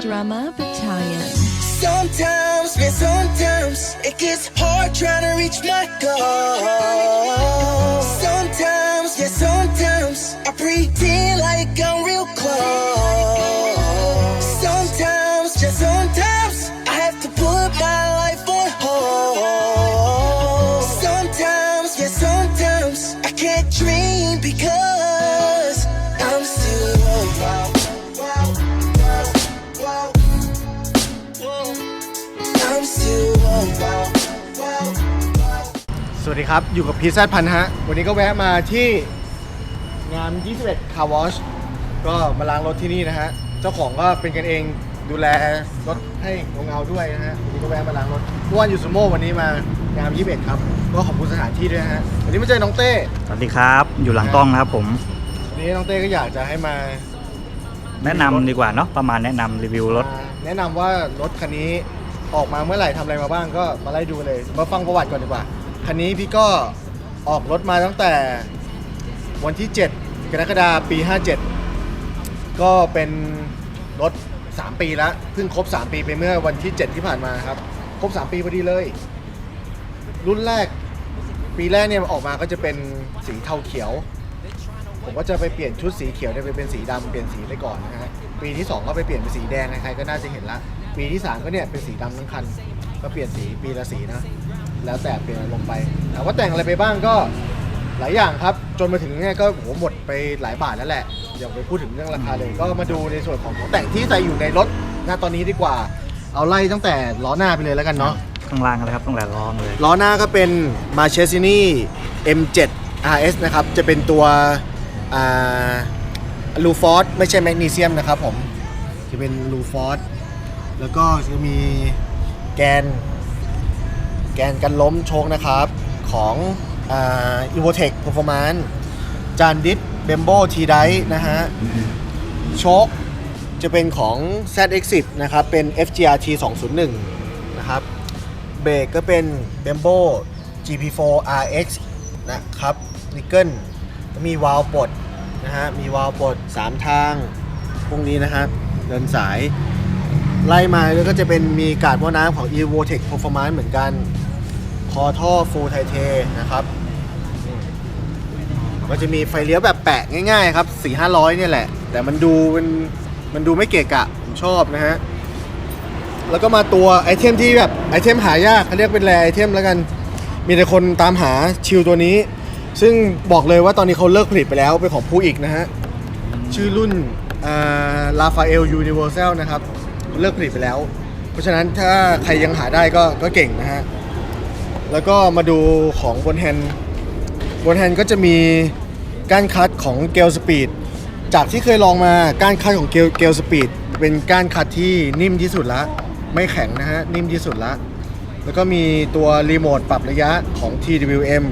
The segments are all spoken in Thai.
Drama Battalion. Sometimes, man, sometimes it gets hard trying to reach my goal. Sometimes, yeah, sometimes I pretend like I'm real close. สวัสดีครับ อยู่กับพีซพันฮะ วันนี้ก็แวะมาที่งาน 21 Car Wash ก็มาล้างรถที่นี่นะฮะ เจ้าของก็เป็นกันเองดูแลรถให้เงาๆด้วยนะฮะ วันนี้ก็แวะมาล้างรถเมื่อวานอยู่ซูโม่วันนี้มางาน 21 ครับ ก็ขอบคุณสถานที่ด้วยนะฮะ วันนี้มาเจอน้องเต้ สวัสดีครับ อยู่หลังกล้องนะครับผม วันนี้น้องเต้ก็อยากจะให้มาแนะนำดีกว่าเนาะประมาณแนะนำรีวิวรถ มาแนะนำว่ารถคันนี้ออกมาเมื่อไหร่ทำอะไรมาบ้างก็มาไล่ดูเลย มาฟังประวัติก่อนดีกว่า คันนี้พี่ก็ออกรถมาตั้งแต่วันที่ 7 กรกฎาคมปี 57 ก็เป็นรถ 3 ปีแล้วเพิ่งครบ 3 ปีไปเมื่อวันที่ 7 ที่ผ่านมาครับ ครบ 3 ปีพอดีเลย รุ่นแรกปีแรกเนี่ยออกมาก็จะเป็นสีเทาเขียว ผมก็จะไปเปลี่ยนชุดสีเขียวเนี่ยไปเป็นสีดำเปลี่ยนสีไปก่อนนะฮะปีที่ 2 ก็ไปเปลี่ยนเป็นสีแดงใครๆก็น่าจะเห็นละ ปีที่ 3 ก็เนี่ยเป็นสีดำทั้งคัน ก็เปลี่ยนสีปีละสีนะ แล้วแต่เปลี่ยนลงไปถามว่าแต่งอะไรไปบ้างก็หลายอย่างครับ จนมาถึงเนี่ยก็โหหมดไปหลายบาทแล้วแหละอย่าไปพูดถึงเรื่องราคาเลย ก็มาดูในส่วนของของแต่งที่ใส่อยู่ในรถณตอนนี้ดีกว่า เอาไล่ตั้งแต่ล้อหน้าไปเลยแล้วกันเนาะข้างล่างอะไรครับตั้งแต่ล้อมาเลยล้อหน้าก็เป็น m a r c h e s i n i M7 RS นะครับ จะเป็นตัวลูฟอร์ดไม่ใช่แมกนีเซียมนะครับผม จะเป็นลูฟอร์ดแล้วก็จะมีแกน แกนกันล้มโชคนะครับ ของอ่า Evotech Performance จานดิสเบมโบทีไดนะฮะโชคจะเป็นของ ZX10 นะครับ เป็น FGRT 201 นะครับ เบรกก็เป็น Bembo GP4 RX นะครับนิกเกิลมีวาล์วปลดนะฮะ มีวาล์วปลด 3 ทาง พวกนี้นะฮะเดินสาย ไล่มาแล้วก็จะเป็นมีการดหม้อน้ำของ Evotech Performance เหมือนกัน คอท่อ Full t i t a นะครับมก็จะมีไฟเลี้ยวแบบแปะง่ายๆครับ4 500เนี่ยแหละ แต่มันดูมันมันดูไม่เกะกะ ผมชอบนะฮะ แล้วก็มาตัวไอเทมที่แบบไอเทมหายากเขาเรียกเป็นแรไอเทมแล้วกัน มีแต่คนตามหาชิลตัวนี้ ซึ่งบอกเลยว่าตอนนี้เขาเลิกผลิตไปแล้ว เป็นของผู้อีกนะฮะ ชื่อรุ่นลาฟาเอลยูนิเวอร์แซลนะครับ เลิกผลิตไปแล้ว เพราะฉะนั้นถ้าใครยังหาได้ก็ก็เก่งนะฮะ แล้วก็มาดูของบนแฮนด์บนแฮนด์ก็จะมีก้านคัดของเกลสปีดจากที่เคยลองมาก้านคัดของเกลเกลสปีดเป็นก้านคัดที่นิ่มที่สุดละไม่แข็งนะฮะนิ่มที่สุดละแล้วก็มีตัวรีโมทปรับระยะของ TWM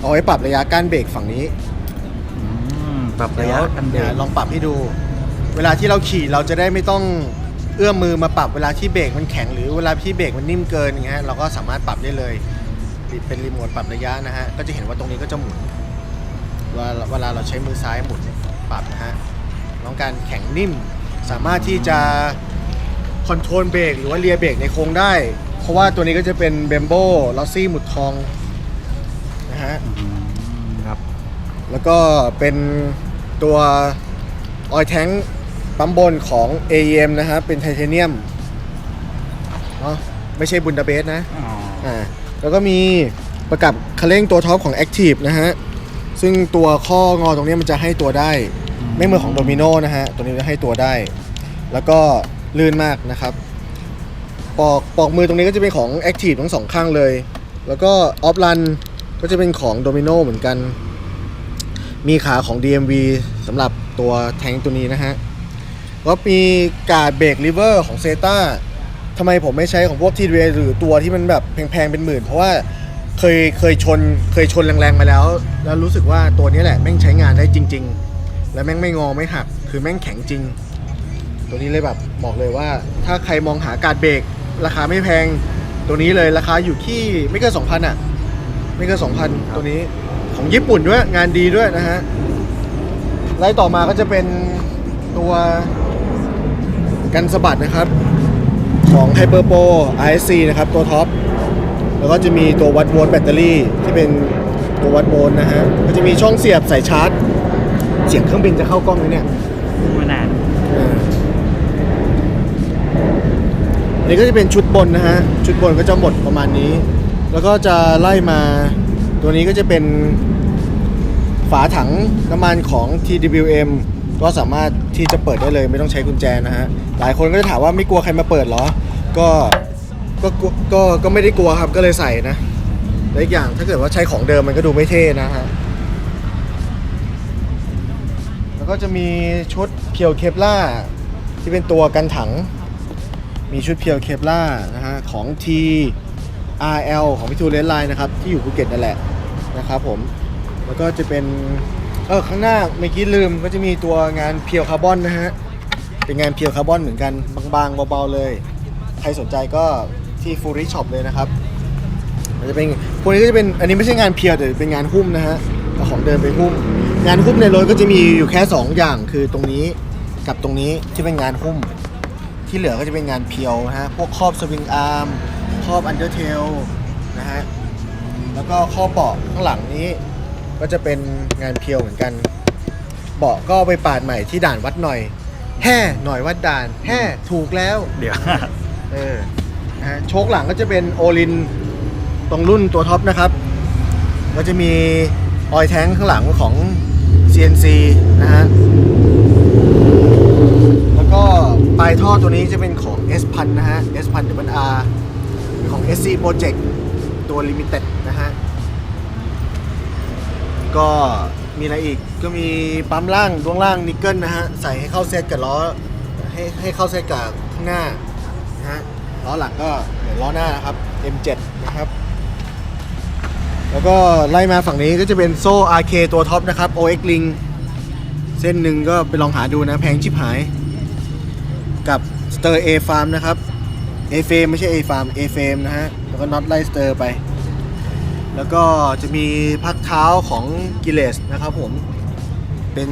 เอาไว้ปรับระยะก้านเบรกฝั่งนี้อืมปรับระยะกันเบรดี๋ยวกลองปรับให้ดู เวลาที่เราขี่เราจะได้ไม่ต้องเอื้อมมือมาปรับเวลาที่เบรกมันแข็งหรือเวลาที่เบรกมันนิ่มเกินอย่างเงี้ยเราก็สามารถปรับได้เลย เป็นรีโมทปรับระยะนะฮะ ก็จะเห็นว่าตรงนี้ก็จะหมุน เวลาเวลาเราใช้มือซ้ายหมุนปรับนะฮะต้องการแข็งนิ่ม สามารถที่จะคอนโทรลเบรกหรือว่าเลียเบรกในโค้งได้ เพราะว่าตัวนี้ก็จะเป็นเบมโบลอสซี่หมุดทองนะฮะอืมครับ แล้วก็เป็นตัวออยแทงปั๊มบนของ AEM นะฮะ เป็นไทเทเนียมเนาะไม่ใช่บุนดาเบสนะอ๋ออ่า แล้วก็มีประกับคันเร่งตัวท็อปของ Active นะฮะ ซึ่งตัวข้องอตรงนี้มันจะให้ตัวได้ ไม่เหมือนของโดมิโนนะฮะ ตัวนี้จะให้ตัวได้ แล้วก็ลื่นมากนะครับ ปอกปอกมือตรงนี้ก็จะเป็นของ Active ทั้งสองข้างเลย แล้วก็ออฟรันก็จะเป็นของโดมิโนเหมือนกัน มีขาของ DMV สำหรับตัวแทงตัวนี้นะฮะ ก็มีการดเบรกลิเวอร์ของเซตา ทำไมผมไม่ใช้ของพวกทีเวหรือตัวที่มันแบบแพงๆเป็นหมื่น เพราะว่าเคยเคยชนเคยชนแรงๆมาแล้ว แล้วรู้สึกว่าตัวนี้แหละแม่งใช้งานได้จริง ๆ และแม่งไม่งอไม่หัก คือแม่งแข็งจริง ตัวนี้เลยแบบบอกเลยว่า ถ้าใครมองหาการเบรกราคาไม่แพงตัวนี้เลยราคาอยู่ที่ไม่เกินสองพันอะ ไม่เกินสองพันตัวนี้ของญี่ปุ่นด้วยงานดีด้วยนะฮะไล่ต่อมาก็จะเป็นตัวกันสะบัดนะครับ ของ Hyper Pro ISC นะครับ ตัวท็อป แล้วก็จะมีตัววัดโวลต์แบตเตอรี่ที่เป็นตัววัดโวลต์นะฮะ ก็จะมีช่องเสียบใส่ชาร์จ เสียงเครื่องบินจะเข้ากล้องไหมเนี่ยไม่นานอ่าอันนี้ก็จะเป็นชุดบนนะฮะ ชุดบนก็จะหมดประมาณนี้ แล้วก็จะไล่มาตัวนี้ก็จะเป็นฝาถังน้ำมันของ TWM ก็สามารถที่จะเปิดได้เลยไม่ต้องใช้กุญแจนะฮะ หลายคนก็จะถามว่าไม่กลัวใครมาเปิดเหรอ ก็ก็ก็ก็ไม่ได้กลัวครับก็เลยใส่นะและอีกอย่างถ้าเกิดว่าใช้ของเดิมมันก็ดูไม่เท่นะฮะแล้วก็จะมีชุดเพียวเคปล่าที่เป็นตัวกันถัง มีชุดเพียวเคปล่านะฮะของ TRL ของพิทูเลนไลน์นะครับที่อยู่ภูเก็ตนั่นแหละนะครับผมแล้วก็จะเป็นเออข้างหน้าเมื่อกี้ลืมก็จะมีตัวงานเพียวคาร์บอนนะฮะ เป็นงานเพียวคาร์บอนเหมือนกันบางๆเบาๆเลย ใครสนใจก็ที่ฟูริช็อปเลยนะครับมันจะเป็นพวกนี้ก็จะเป็นอันนี้ไม่ใช่งานเพียวแต่เป็นงานหุ้มนะฮะเอาของเดิมไปหุ้ม งานหุ้มในรถก็จะมีอยู่แค่ 2 อย่างคือตรงนี้กับตรงนี้ที่เป็นงานหุ้ม ที่เหลือก็จะเป็นงานเพียวนะฮะพวกครอบสวิงอาร์มครอบอันเดอร์เทลนะฮะแล้วก็ข้อเบาะข้างหลังนี้ ก็จะเป็นงานเพียวเหมือนกัน เบาะก็ไปปาดใหม่ที่ด่านวัดหน่อย แห่หน่อยวัดด่านแห่ถูกแล้ว เดี๋ยว เออนะฮะโชคหลังก็จะเป็นโอลินตรงรุ่นตัวท็อปนะครับ ก็จะมีออยแทงข้างหลังของ CNC นะฮะ แล้วก็ปลายท่อตัวนี้จะเป็นของ S พันนะฮะ S พัน W R ของ SC Project ตัว Limited นะฮะ ก็ มีอะไรอีกก็มีปั๊มล่างดวงล่างนิกเกิลนะฮะใส่ให้เข้าเซตกับล้อให้ให้เข้าเซตกับข้างหน้านะฮะล้อหลังก็เหมือนล้อหน้านะครับ M7 นะครับ แล้วก็ไล่มาฝั่งนี้ก็จะเป็นโซ่ RK ตัวท็อปนะครับ OX Link เส้นหนึ่งก็ไปลองหาดูนะแพงชิบหาย กับ Stir A Farm นะครับ A Frame ไม่ใช่ A Farm A Frame นะฮะแล้วก็น็อตไล่ Stir ไป แล้วก็จะมีพักเท้าของกิเลสนะครับผมเป็น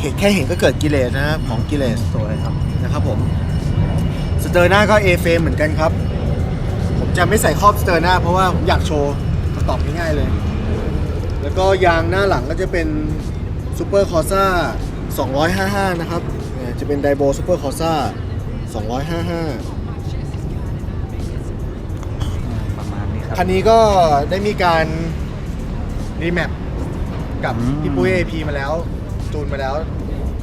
เห็นแค่เห็นก็เกิดกิเลสนะของกิเลสสวครับนะครับผมสเตอร์หน้าก็ A frame เหมือนกันครับ ผมจะไม่ใส่ครอบสเตอร์หน้าเพราะว่าผมอยากโชว์ตอบง่ายๆเลย แล้วก็ยางหน้าหลังก็จะเป็นซูเปอร์คอร์ซ่า255 นะครับ จะเป็นไดโบซูเปอร์คอร์ซ่า255 ครับคันนี้ก็ได้มีการรีแมปกับอืม พี่ปุ้ย AP มาแล้ว จูนมาแล้ว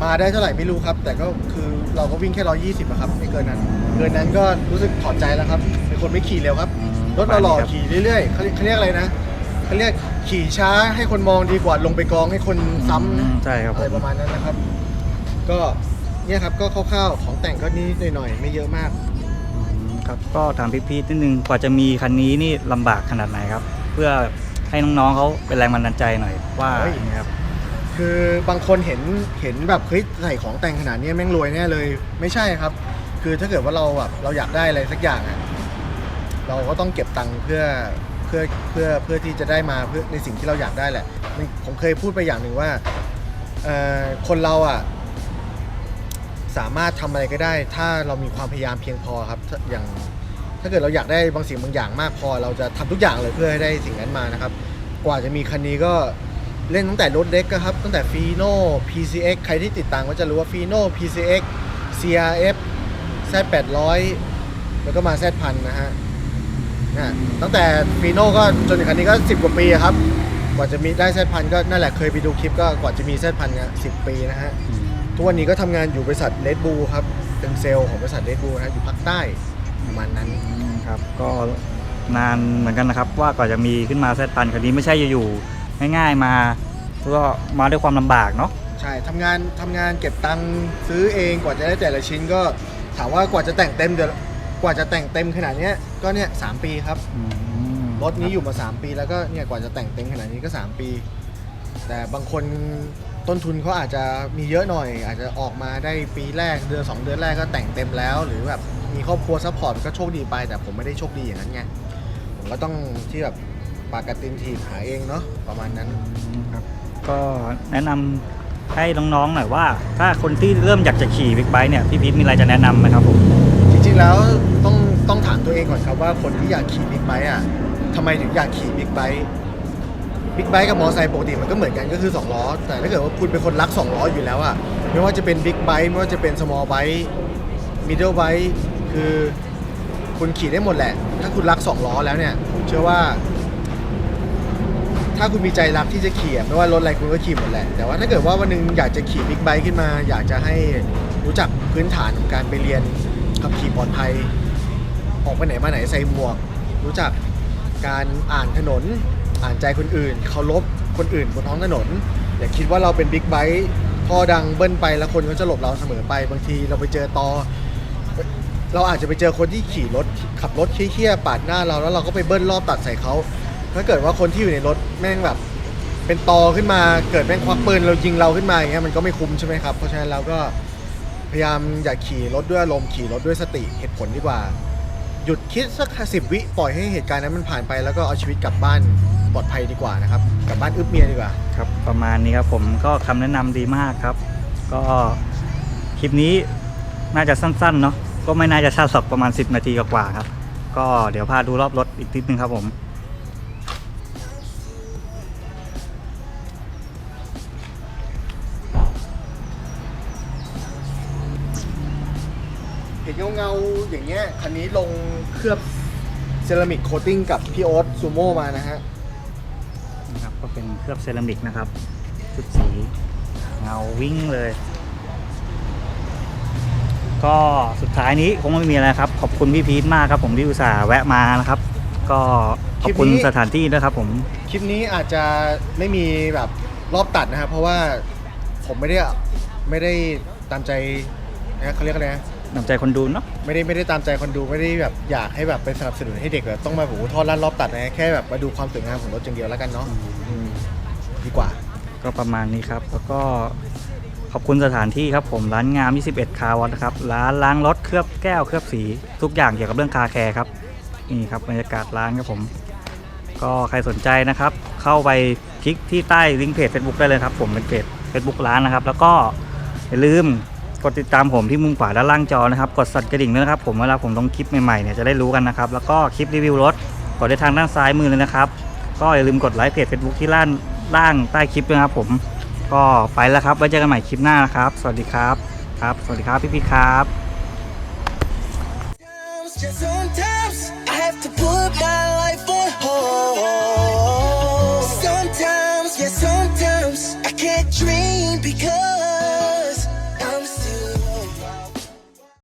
มาได้เท่าไหร่ไม่รู้ครับ แต่ก็คือเราก็วิ่งแค่ 120อะครับ ไม่เกินนั้น เกินนั้นก็รู้สึกถอดใจแล้วครับเป็นคนไม่ขี่เร็วครับอืมรถเราหล่อประมาณนี้ครับขี่เรื่อยๆเขาเรียกเขาเรียกอะไรนะเขาเรียกขี่ช้าให้คนมองดีกว่าลงไปกองให้คนซ้ำอืนะมใช่ครับอะผไรม ประมาณนั้นนะครับ ก็เนี่ยครับก็คร่าวๆของแต่งก็นิดๆหน่อยๆ ไม่เยอะมากอืม ครับก็ถามพี่พีทนิดนึงกว่าจะมีคันนี้นี่ลำบากขนาดไหนครับ เพื่อให้น้องๆเขาเป็นแรงบันดาลใจหน่อยว่าเฮ้ย อย่างนี้ครับ คือบางคนเห็นเห็นแบบเฮ้ยใส่ของแต่งขนาดนี้แม่งรวยแน่เลย ไม่ใช่ครับ คือถ้าเกิดว่าเราแบบเราอยากได้อะไรสักอย่างอะเราก็ต้องเก็บตังค์เพื่อเพื่อเพื่อเพื่อที่จะได้มาเพื่อในสิ่งที่เราอยากได้แหละมันผมเคยพูดไปอย่างหนึ่งว่าเอ่อคนเราอะ สามารถทำอะไรก็ได้ ถ้าเรามีความพยายามเพียงพอครับอย่างถ้าเกิดเราอยากได้บางสิ่งบางอย่างมากพอ เราจะทำทุกอย่างเลยเพื่อให้ได้สิ่งนั้นมานะครับ กว่าจะมีคันนี้ก็เล่นตั้งแต่รถเล็กครับ ตั้งแต่ฟีโน่ PCX ใครที่ติดตามก็จะรู้ว่าฟีโน่ PCX CRF Z800 แล้วก็มา Z1000 นะฮะนะตั้งแต่ฟีโน่ก็จนถึงคันนี้ก็ 10 กว่าปีครับ กว่าจะมีได้ Z1000 ก็นั่นแหละเคยไปดูคลิปก็กว่าจะมี Z1000 เนี่ย10 ปีนะฮะ ทุกวันนี้ก็ทำงานอยู่บริษัท Red Bull ครับ เป็นเซลล์ของบริษัท Red Bull นะฮะอยู่ภาคใต้ประมาณนั้น ครับก็นานเหมือนกันนะครับ ว่ากว่าจะมีขึ้นมาแซดพันคันนี้ไม่ใช่อยู่ๆง่าย ๆมาก็มาด้วยความลำบากเนาะใช่ทำงานทำงานเก็บตังค์ซื้อเองกว่าจะได้แต่ละชิ้นก็ถามว่ากว่าจะแต่งเต็มเดี๋ยวกว่าจะแต่งเต็มขนาดเนี้ยก็เนี่ยสามปีครับ อืมรถนี้อยู่มา 3 ปีแล้วก็เนี่ยกว่าจะแต่งเต็มขนาดนี้ก็ 3 ปี แต่บางคน ต้นทุนเขาอาจจะมีเยอะหน่อย อาจจะออกมาได้ปีแรกเดือน2 เดือนแรกก็แต่งเต็มแล้ว หรือแบบมีครอบครัวซัพพอร์ตก็โชคดีไป แต่ผมไม่ได้โชคดีอย่างนั้นไงผมก็ต้องที่แบบปากกัดตินทีบหาเองเนาะประมาณนั้นครับก็แนะนให้น้องๆหน่อยว่า ถ้าคนที่เริ่มอยากจะขี่บิ๊กไบค์เนี่ยพี่พีทมีอะไรจะแนะนำไหมครับผมจริงๆแล้วต้องต้องถามตัวเองก่อนครับว่าคนที่อยากขี่บิ๊กไบค์อะทำไมถึงอยากขี่บิ๊กไบค์ บิ๊กไบค์กับมอเตอร์ไซค์ปกติมันก็เหมือนกันก็คือ2ล้อแต่ถ้าเกิดว่าคุณเป็นคนรัก2ล้ออยู่แล้วอะไม่ว่าจะเป็นบิ๊กไบค์ไม่ว่าจะเป็นสมอลไบค์มิดเดิลไบค์คือคุณขี่ได้หมดแหละ ถ้าคุณรัก2ล้อแล้วเนี่ยผมเชื่อว่า ถ้าคุณมีใจรักที่จะขี่ไม่ว่ารถอะไรคุณก็ขี่หมดแหละแต่ว่าถ้าเกิดว่าวันหนึงอยากจะขี่บิ๊กไบค์ขึ้นมา อยากจะให้รู้จักพื้นฐานของการไปเรียนขับขี่ปลอดภัยออกไปไหนมาไหนใส่หมวก รู้จักการอ่านถนน อ่านใจคนอื่นเคารพคนอื่นบนท้องถนน อย่าคิดว่าเราเป็นบิ๊กไบค์ท่อดังเบิ้ลไปแล้วคนก็จะหลบเราเสมอไป บางทีเราไปเจอตอเราอาจจะไปเจอคนที่ขี่รถขับรถเคี้ยๆปาดหน้าเราแล้วเราก็ไปเบิ้ลรอบตัดใส่เขาถ้าเกิดว่าคนที่อยู่ในรถแม่งแบบ เป็นตอขึ้นมาเกิดแม่งควักปืนเรายิงเราขึ้นมาอย่างเงี้ยมันก็ไม่คุ้มใช่ไหมครับเพราะฉะนั้นเราก็พยายามอย่าขี่รถด้วยอารมณ์ขี่รถด้วยสติเหตุผลดีกว่า หยุดคิดสักสิบวิปล่อยให้เหตุการณ์นั้นมันผ่านไปแล้วก็เอาชีวิตกลับบ้าน ปลอดภัยดีกว่านะครับกลับบ้านอึบเมียดีกว่า ครับประมาณนี้ครับผมก็คำแนะนำดีมากครับ ก็คลิปนี้น่าจะสั้นๆเนาะก็ไม่น่าจะช้าสักประมาณ 10 นาทีกว่าๆครับ ก็เดี๋ยวพาดูรอบรถอีกนิดนึงครับผมเห็นเงาๆอย่างเงี้ยคันนี้ลงเคลือบเซรามิกโคตติ้งกับพี่โอ๊ตซูโม่มานะฮะนะครับก็ เป็นเคลือบเซรามิกนะครับ ชุดสีเงาวิ่งเลย ก็สุดท้ายนี้คงไม่มีอะไรครับ ขอบคุณพี่พีทมากครับ ผมที่อุตส่าห์แวะมานะครับ ก็ขอบคุณคลิปนี้ สถานที่ด้วยครับ ผม คลิปนี้อาจจะไม่มีแบบรอบตัดนะครับ เพราะว่าผมไม่ได้ไม่ได้ตามใจนะเขาเรียกอะไรนะ นำใจคนดูเนาะไม่ได้ไม่ได้ตามใจคนดูไม่ได้แบบอยากให้แบบไปสนับสนุนให้เด็กแบบต้องมาโอ้โหทอดลัดรอบตัดนะแค่แบบมาดูความสวยงามของรถอย่างเดียวแล้วกันเนาะอืมดีกว่า ก็ประมาณนี้ครับ แล้วก็ขอบคุณสถานที่ครับผมร้านงาม 21 คาร์วอตนะครับ ร้านล้างรถเคลือบแก้วเคลือบสี ทุกอย่างเกี่ยวกับเรื่องคาแคร์ครับ นี่ครับบรรยากาศร้านครับผม ก็ใครสนใจนะครับ เข้าไปคลิกที่ใต้ลิงก์เพจ Facebook ได้เลยครับ ผมเป็นเพจ Facebook ร้านนะครับ แล้วก็อย่าลืม กดติดตามผมที่มุมขวาด้านล่างจอนะครับกดสั่นกระดิ่งด้วยนะครับผมเวลาผมลงคลิปใหม่ๆเนี่ยจะได้รู้กันนะครับแล้วก็คลิปรีวิวรถกดได้ทางด้านซ้ายมือเลยนะครับ ก็อย่าลืมกดไลค์เพจ Facebook ที่ล่างล่างใต้คลิปด้วยนะครับผมก็ไปแล้วครับไว้เจอกันใหม่คลิปหน้านะครับ สวัสดีครับครับ สวัสดีครับพี่พี่ๆครับ sometimes I have to put my life on hold. Sometimes, yeah, sometimes I can't dream because